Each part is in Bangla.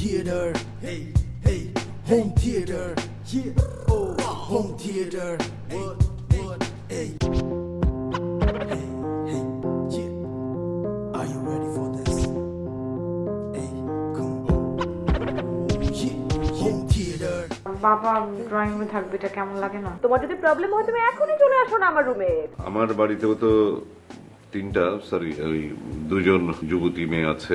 theater. Hey, hey, home theater. Yeah, oh, home theater. What, what, hey. Hey, hey, yeah. Are you ready for this? Hey, come on. Yeah, home theater. বাবা ড্রয়িং রুমে থাকবে এটা কেমন লাগে না তোমার যদি প্রবলেম হয় তুমি এখনই চলে আসো না আমার রুমে আমার বাড়িতেও তো তিনটা সরি ওই দুজন যুবতী মেয়ে আছে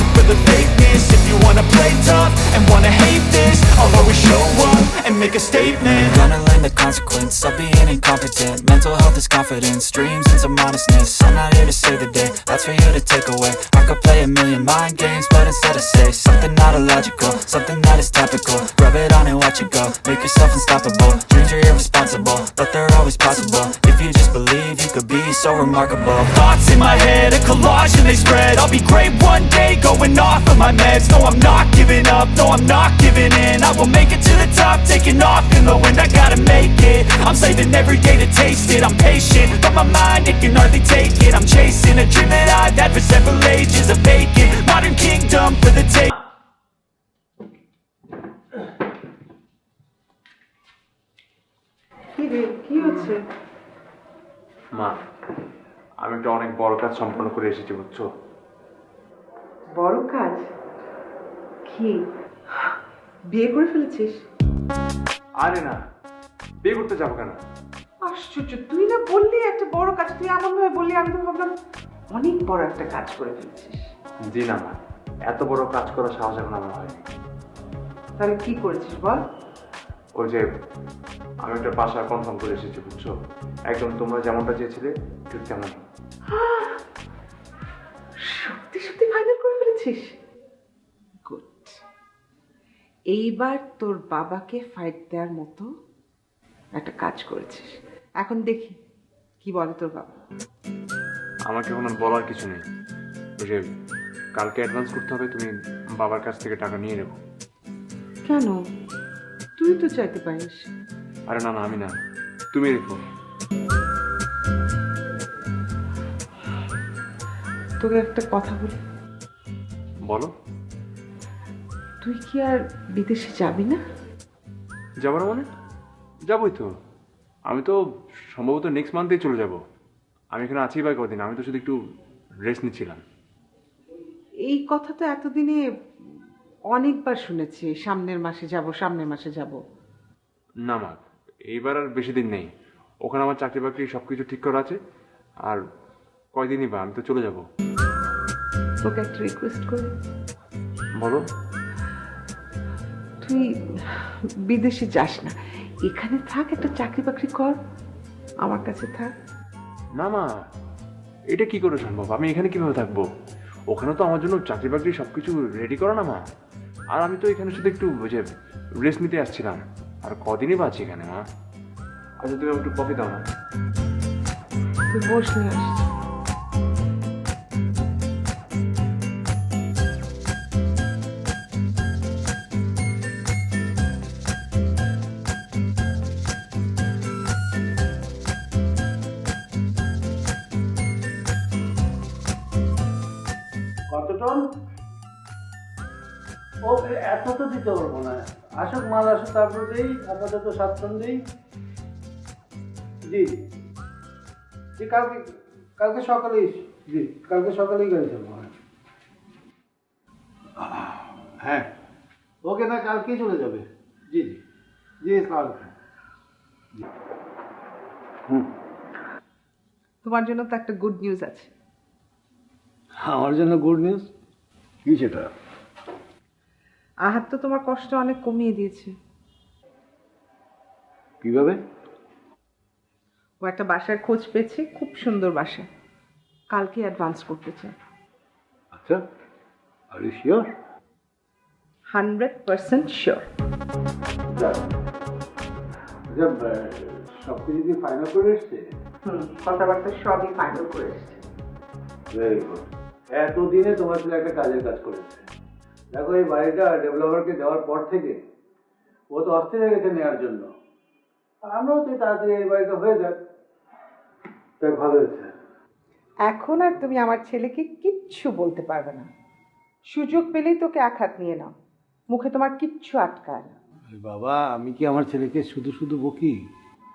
for the fakeness. If you wanna play tough and wanna hate this I'll always show up and make a statement. Gonna learn the consequence of being incompetent. Mental health is confidence, dreams and some honestness I'm not here to save the day, that's for you to take away. I could play a million mind games, but instead I say Something not illogical, something that is topical. Rub it on and watch it go, make yourself unstoppable. Dreams are irresponsible, but they're always possible. If you just believe, you could be so remarkable. Thoughts in my head, a collage and they spread. I'll be great one day, going off of my meds No, I'm not giving up, no, I'm not giving in I will make it to the top, taking off in the wind I gotta make it, I'm saving every day to taste it I'm patient, but my mind, it can hardly take it I'm chasing a dream that I've had for several ages A vacant, modern kingdom for the take কি রে কি হচ্ছে মা আমি একটা অনেক বড় কাজ সম্পন্ন করে এসেছি বুঝছো বড় কাজ? কি? বিয়ে করে ফেলেছিস? আরে না বিয়ে করতে যাব কেন? আশ্চর্য তুই না বললি একটা বড় কাজ তুই এমন ভাবে বললি আমি তো ভাবলাম অনেক বড় একটা কাজ করে ফেলেছিস। জি না মা এত বড় কাজ করার সাহস এখন আমার হয়নি। তাহলে কি করেছিস বল? ওই যে আমি একটা বাসা কনফার্ম করে এসেছি বুঝছ? একদম তোমরা যেমনটা চেয়েছিলে ঠিক তেমনই। ফাইনাল গুড এইবার তোর বাবাকে ফাইট দেওয়ার মতো একটা কাজ করেছিস। এখন দেখি কি বলে তোর বাবা। আমাকে এখন আর বলার কিছু নেই। ওই যে কালকে অ্যাডভান্স করতে হবে তুমি বাবার কাছ থেকে টাকা নিয়ে নেব। কেন? তুই তো চাইতে পারিস। আরে না না আমি না। তুমি রেখো। তোকে একটা কথা বলি। বলো। তুই কি আর বিদেশে যাবি না? যাবার মানে? যাবোই তো। আমি তো সম্ভবত নেক্সট মান্থেই চলে যাব। আমি এখানে আছি বা কদিন আমি তো শুধু একটু রেস্ট নিচ্ছিলাম। এই কথা তো এতদিনে অনেকবার শুনেছি সামনের মাসে যাব সামনের মাসে যাব। না মা এইবার আর বেশি দিন নেই। ওখানে আমার চাকরি বাকরি সব কিছু ঠিক করা আছে। আর কয়দিনই বা আমি তো চলে যাব। তোকে একটা রিকোয়েস্ট করি। বলো। তুই বিদেশে যাস না। এখানে থাক একটা চাকরি বাকরি কর। আমার কাছে থাক। না মা এটা কি করে সম্ভব? আমি এখানে কীভাবে থাকব? ওখানে তো আমার জন্য চাকরি বাকরি সব কিছু রেডি করা না মা। আর আমি তো এখানে শুধু একটু যে রেস্ট নিতে আসছিলাম। আর কদিনই বাঁচি এখানে মা? আচ্ছা তুমি একটু কফি দাও না। তুই বস নিয়ে আসছি দিতে পারব না। আসুক মাল আসুক তারপর দেই আপাতত দিই। জি। জি কালকে কালকে সকালেই জি কালকে সকালেই গাড়ি চলবো হ্যাঁ। হ্যাঁ। ওকে না কালকেই চলে যাবে। জি জি। জি ইসলাম তোমার জন্য তো একটা গুড নিউজ আছে। আমার জন্য গুড নিউজ কি সেটা? আহাত তো তোমার কষ্ট অনেক কমিয়ে দিয়েছে। কীভাবে? ও একটা বাসার খোঁজ পেয়েছে খুব সুন্দর বাসা। কালকে অ্যাডভান্স করতে চায়। আচ্ছা are you sure hundred percent sure. সব কিছু কি ফাইনাল করে এসছে? হুম কথাবার্তা সবই ফাইনাল করে এসছে। ভেরি গুড এতদিনে তোমার ছেলে একটা কাজের কাজ করেছে। দেখো এই বাড়িটা ডেভেলপারকে দেওয়ার পর থেকে ও তো অস্থির হয়ে গেছে নেওয়ার জন্য। আর আমরাও চাই তাড়াতাড়ি এই বাড়িটা হয়ে যাক। তাই ভালো হয়েছে। এখন আর তুমি আমার ছেলেকে কিচ্ছু বলতে পারবে না। সুযোগ পেলেই তোকে এক হাত নিয়ে নাও। মুখে তোমার কিচ্ছু আটকায় না। বাবা আমি কি আমার ছেলেকে শুধু শুধু বকি?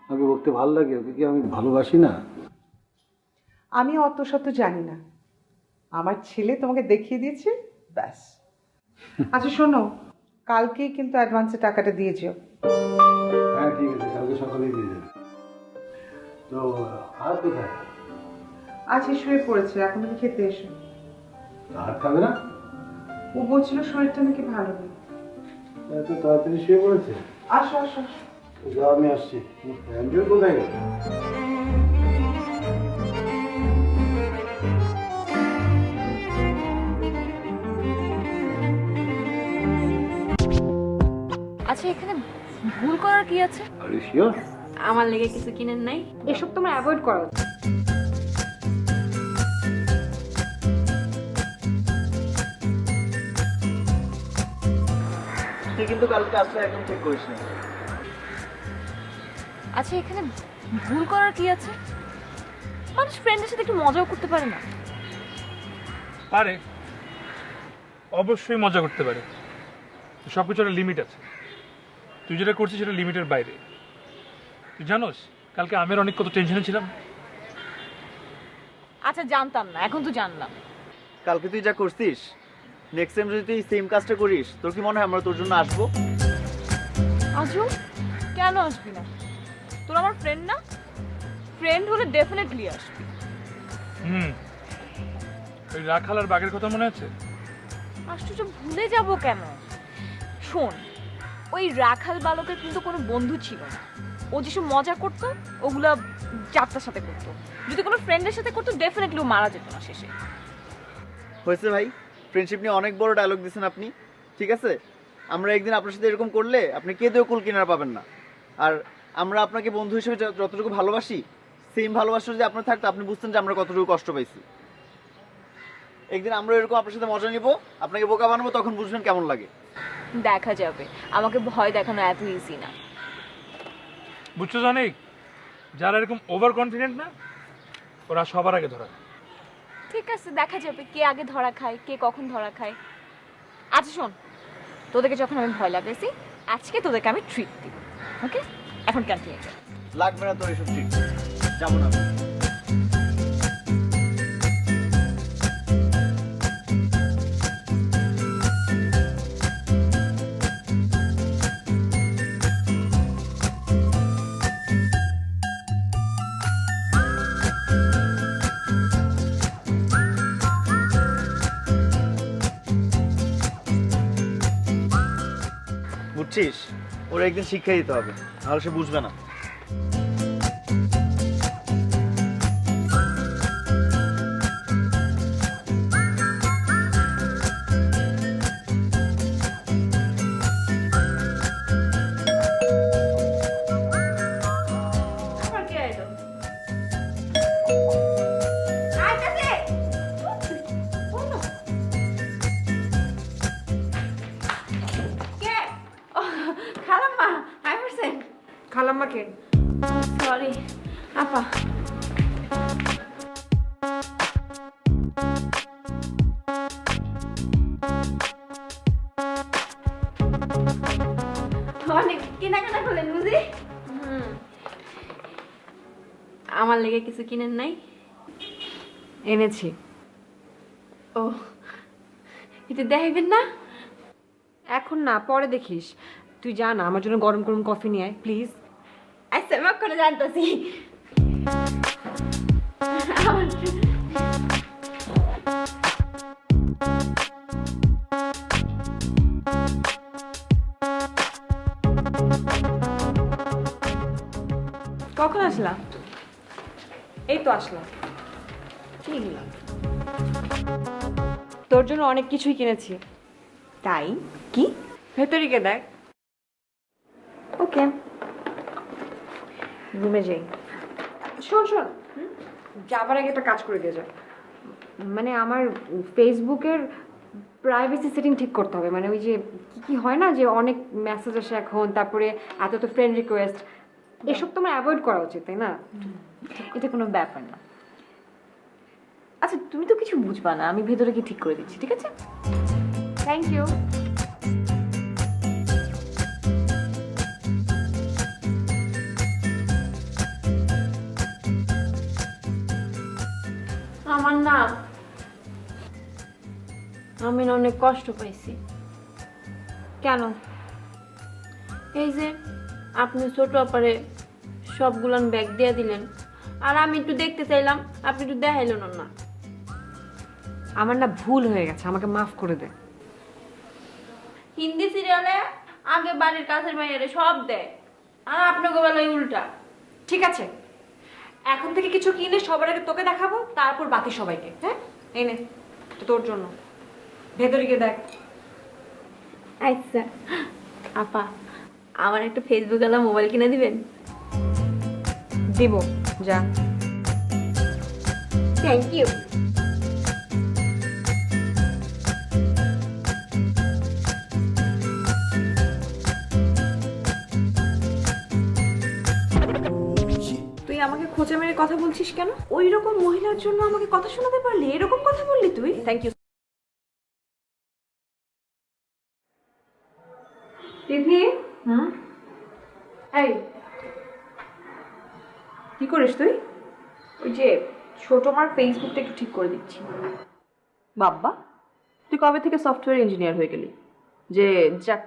আমাকে বকতে ভালো লাগে ওকে কি আমি ভালোবাসি না? আমি অত শত জানি না। আমার ছেলে তোমাকে দেখিয়ে দিয়েছে ব্যাস। আচ্ছা শোনো কালকেই কিন্তু অ্যাডভান্সে টাকাটা দিয়ে যেও। হ্যাঁ ঠিক আছে কালকে সকালেই দিয়ে দেবে তো আর কোথায়? আজকে শুয়ে পড়েছে এখন তুমি খেতে এসো। আর খাবে না? ও বলছিল শরীরটা নাকি ভালো নেই। এত তাড়াতাড়ি শুয়ে পড়েছে? আসো আসো আসো। যাও আমি আসছি। কোথায় গেল? আচ্ছা এখানে ভুল করার কি আছে? আর ইউ শিওর আমার লেগে কিছু কিনেন নাই। এসব তোমার অ্যাভয়েড করা। উচিত। তুই কিন্তু কালকে কাজটা একদম ঠিক করিস না। আচ্ছা এখানে ভুল করার কি আছে? মানুষ ফ্রেন্ডের সাথে একটু মজাও করতে পারে না। পারে। অবশ্যই মজা করতে পারে। সব কিছু একটা লিমিট আছে। তুই যেটা করছিস সেটা লিমিটের বাইরে। তুই জানোস কালকে আমের অনেক কত টেনশনে ছিলাম। আচ্ছা জানতাম না এখন তো জানলাম। কালকে তুই যা করছিস নেক্সট টাইম যদি তুই সেম কাজটা করিস তোর কি মনে হয় আমরা তোর জন্য আসব? আজও কেন আসবি না? তোর আমার ফ্রেন্ড না? ফ্রেন্ড হলে ডেফিনেটলি আসবি। হুম। ওই রাখাল আর বাঘের কথা মনে আছে? আশ্চর্য ভুলে যাব কেন? শোন ওই রাখাল বালকের কিন্তু কোনো বন্ধু ছিল না। ও যেসব মজা করতো, ওগুলা যাত্রার সাথে করতো। যদি কোনো ফ্রেন্ডের সাথে করতো ডেফিনেটলি ও মারা যেত না শেষে। হয়েছে ভাই ফ্রেন্ডশিপ নিয়ে অনেক বড় ডায়লগ দিচ্ছেন আপনি, ঠিক আছে? আমরা একদিন আপনার সাথে এরকম করলে আপনি কেঁদেও কুল কিনার পাবেন না। আর আমরা আপনাকে বন্ধু হিসেবে যতটুকু ভালোবাসি সেম ভালোবাসা যদি আপনার থাকতো, আপনি বুঝতেন যে আমরা কতটুকু কষ্ট পাইছি। একদিন আমরা এরকম আপনার সাথে মজা নিব, আপনাকে বোকা বানাবো, তখন বুঝবেন কেমন লাগে। দেখা যাবে। আমাকে ভয় দেখানো এত ইজি না। বুঝছ জানিক যারা এরকম ওভার কনফিডেন্ট না ওরা সবার আগে ধরা খায়। ঠিক আছে দেখা যাবে কে আগে ধরা খায় কে কখন ধরা খায়। আচ্ছা শোন তোদেরকে যখন আমি ভয় লাগাইছি আজকে তোদেরকে আমি ট্রিট দিব ওকে এখন ক্যান্টিনে লাগবে না তোর এসব ট্রিট যাব না। বুঝছিস? ওরা একদিন শিক্ষা দিতে হবে নাহলে সে বুঝবে না। লেগে কিছু কিনেন নাই? এনেছি। ও, এটা দেখাইবেন না? এখন না, পরে দেখিস। তুই যা না, আমার জন্য গরম গরম কফি নিয়ে আয়, প্লিজ। আচ্ছা আমি করে জানতেছি। কখন আসলা? এই তো আসলাম। তোর জন্য অনেক কিছুই কিনেছি। তাই? কি? ভেতরিকে দেখ। ওকে। রুমে যাই। শোন শোন। যাবার আগে একটা কাজ করে দিয়ে যা। মানে আমার ফেসবুকের প্রাইভেসি সেটিং ঠিক করতে হবে। মানে ওই যে কি কি হয় না যে অনেক মেসেজ আসে এখন তারপরে এত তো ফ্রেন্ড রিকোয়েস্ট এসব তোমার অ্যাভয়েড করা উচিত তাই না? এটা কোনো ব্যাপার না। আচ্ছা তুমি তো কিছু বুঝবা না আমি ভেতরে কি ঠিক করে দিচ্ছি ঠিক আছে? থ্যাংক ইউ আমার না আমি না অনেক কষ্ট পাইছি। কেন? এই যে আপনি ছোট আপারে সবগুলান ব্যাগ দিয়ে দিলেন। আর আমি একটু দেখতে চাইলাম আপনি একটু দেখাইলেন না। আমার না ভুল হয়ে গেছে আমাকে মাফ করে দে হিন্দি সিরিয়ালে আগে বাড়ির কাছের মেয়েরে সব দেয় আর আপনাকে বেলায় উল্টা। ঠিক আছে এখন থেকে কিছু কিনে সবার আগে তোকে দেখাবো তারপর বাকি সবাইকে হ্যাঁ? এই নে তোর জন্য। ভেতরে গিয়ে দেখ। আচ্ছা। আপা আমার একটা ফেসবুক আলা মোবাইল কিনে দিবেন? দিব যা। থ্যাংক ইউ তুই আমাকে খোঁচা মেরে কথা বলছিস কেন? ওই রকম মহিলার জন্য আমাকে কথা শোনাতে পারলি? এরকম কথা বললি তুই? থ্যাংক ইউ রিধি হুম? এই। কি করিস তুই? ওই যে ছোট মার ফেসবুকটা একটু ঠিক করে দিচ্ছি। বাব্বা, তুই কবে থেকে সফটওয়্যার ইঞ্জিনিয়ার হয়ে গেলি? যে যাক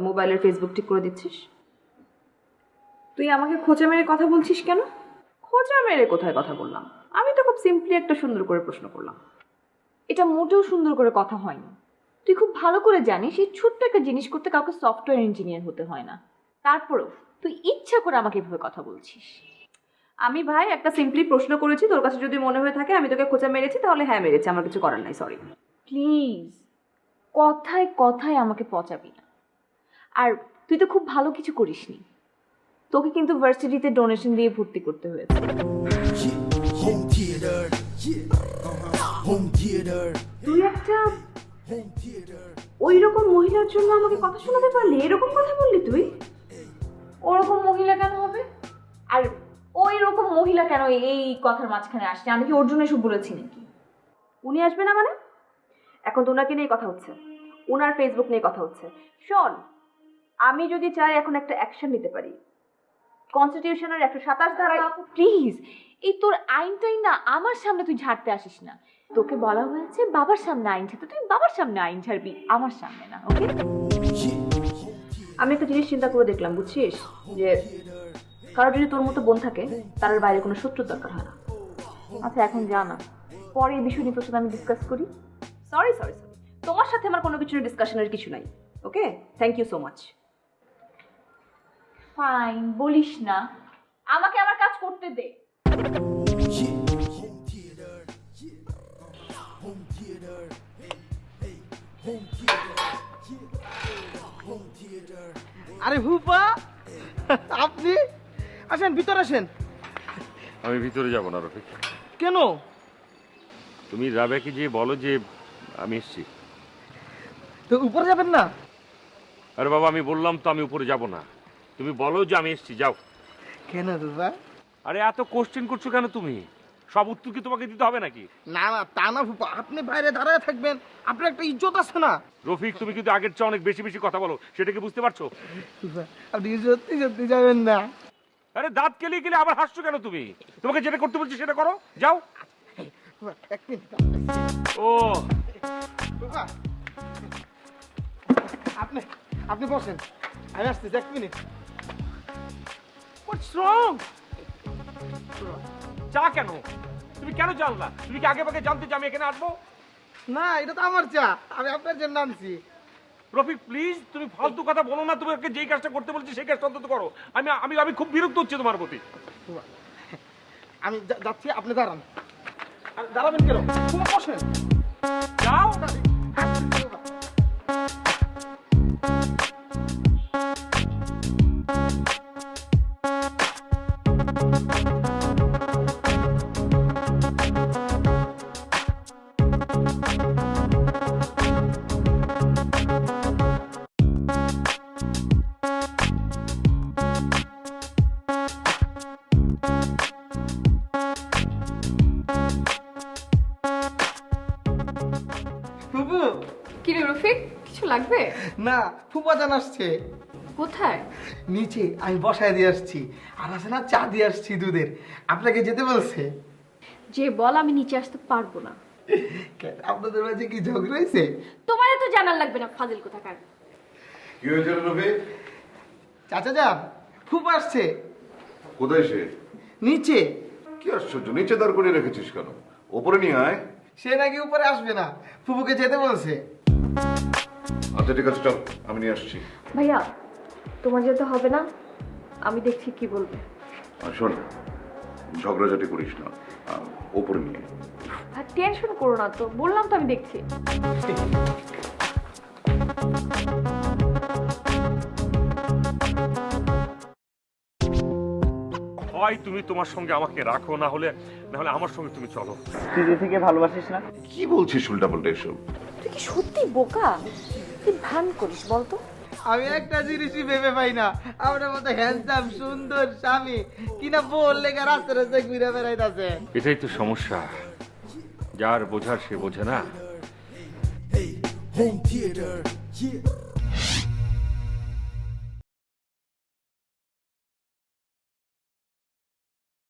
মোবাইলের ফেসবুক ঠিক করে দিচ্ছিস। তুই আমাকে খোঁচা মেরে কথা বলছিস কেন? খোঁচা মেরে কোথায় কথা বললাম? আমি তো খুব সিম্পলি একটা সুন্দর করে প্রশ্ন করলাম। এটা মোটেও সুন্দর করে কথা হয়নি। তুই খুব ভালো করে জানিস এই ছোট্ট একটা জিনিস করতে কাউকে সফটওয়্যার ইঞ্জিনিয়ার হতে হয় না। তারপরেও তুই ইচ্ছা করে আমাকে এভাবে কথা বলছিস। আমি ভাই একটা সিম্পলি প্রশ্ন করেছি তোর কাছে যদি মনে হয়ে থাকে আমি তোকে খোঁচা মেরেছি তাহলে হ্যাঁ মেরেছি আমার কিছু করার নাই সরি প্লিজ কথায় কথায় আমাকে পচাবি না। আর তুই তো খুব ভালো কিছু করিসনি। তোকে কিন্তু ভার্সিটিতে ডোনেশন দিয়ে ভর্তি করতে হয়েছে। Uh-huh. তুই একটা. ওই রকম মহিলার জন্য আমাকে কথা শোনাতে পারলি? এরকম কথা বললি তুই? ওরকম মহিলা কেন হবে? আর ওই রকম মহিলা কেন এই কথার মাঝখানে আসছে? আমি কি ওর জন্য এসব বলেছি নাকি? উনি আসবে না মানে? এখন তো ওনাকে নিয়ে কথা হচ্ছে। ওনার ফেসবুক নিয়ে কথা হচ্ছে। শোন আমি যদি চাই এখন একটা অ্যাকশন নিতে পারি। কনস্টিটিউশনের একশো সাতাশ ধারা। প্লিজ এই তোর আইনটাই না আমার সামনে তুই ঝাড়তে আসিস না। তোকে বলা হয়েছে বাবার সামনে আইন ঝাড়তে। তুই বাবার সামনে আইন ঝাড়বি আমার সামনে না ওকে আমি একটা জিনিস চিন্তা করে দেখলাম বুঝছিস? যে কারও যদি তোর মতো বোন থাকে তার বাইরে কোনো শত্রুর দরকার হয় না। আচ্ছা এখন জানা পরে এই বিষয় নিয়ে তোর সাথে আমি ডিসকাস করি। সরি সরি সরি তোমার সাথে আমার কোনো কিছু ডিসকাশনের কিছু নাই okay thank you so much fine বলিস না। আমাকে আমার কাজ করতে দে. আরে হুপা আপনি? আসেন ভিতর আসেন। আমি ভিতরে যাব না রফিক। কেন? তুমি রাবেকে যে বলো যে আমি এসছি। তো উপরে যাবেন না? আরে বাবা আমি বললাম তো আমি উপরে যাব না। তুমি বলো যে আমি এসছি যাও। কেন রুবা? আরে এত কোশ্চেন করছ কেন তুমি? সব উত্তর কি তোমাকে দিতে হবে নাকি? না না তা না ফুপা আপনি বাইরে দাঁড়ায় থাকবেন। আপনার একটা ইজ্জত আছে না? রফিক তুমি কিন্তু আগের চেয়ে অনেক বেশি বেশি কথা বলো সেটা কি বুঝতে পারছ? আপনি সত্যি সত্যি যাবেন না। আরে দাঁত কেলিয়ে গেলে আবার হাসছো কেন তুমি? তোমাকে যেটা করতে বলছি সেটা করো যাও। এক মিনিট। ও। আপনি আপনি বসেন। আমি আসতেছি এক মিনিট। হোয়াটস রং চা কেন? তুমি কেন জানলা? তুমি কি আগে ভাগে জানতে যে আমি এখানে আসব? না এটা তো আমার চা। আমি আপনার জন্য আনছি। রফিক প্লিজ তুমি ফালতু কথা বলো না তুমি ওকে যেই কাজটা করতে বলছি সেই কাজটা অন্তত করো। আমি আমি আমি খুব বিরক্ত হচ্ছে তোমার প্রতি। আমি যাচ্ছি আপনি দাঁড়ান। দাঁড়াবেন কেন? বসেন। যাও। না ফুপা জান আসছে। কোথায়? নিচে আমি বসায় দিয়ে আসছি। আর আছে না চা দিয়ে আসছি দুধের। আপনাকে যেতে বলছে? যে বল আমি নিচে আসতে পারব না। কেন, আপনাদের মাঝে কি ঝগড়া হয়েছে? তোমার তো জানার লাগবে না ফাজিল কোথাকার? কি হয়েছে রে চাচা যান ফুপা আসছে। কোথায় সে? নিচে। কি আশ্চর্য নিচে দাঁড় করে রেখেছিস কেন? ওপরে নিয়ে আয়। সে নাকি উপরে আসবে না ফুপুকে যেতে বলছে। আচ্ছা ঠিক আছে চল আমি নিয়ে আসছি। ভাইয়া তোমার যেতে হবে না? আমি দেখছি কি বলবে। আর শোন ঝগড়াঝাটি করিস না আহ, ওপরে নিয়ে। আর টেনশন করো না তো বললাম তো আমি দেখছি। হয় তুমি তোমার সঙ্গে আমাকে রাখো না হলে না হলে আমার সঙ্গে তুমি চলো। তুই যে থেকে ভালোবাসিস না। কি বলছিস উল্টা পাল্টা এসব? তুই কি সত্যি বোকা? তুই ভান করিস বলতো? আমি একটা জিনিসই ভেবে পাই না। আপনার মতো হ্যান্ডসাম সুন্দর স্বামী কিনা বললে রাস্তা রাস্তায় ঘুরে বেড়াইতেছে। এটাই তো সমস্যা। যার বোঝার সে বোঝে না। Home theatre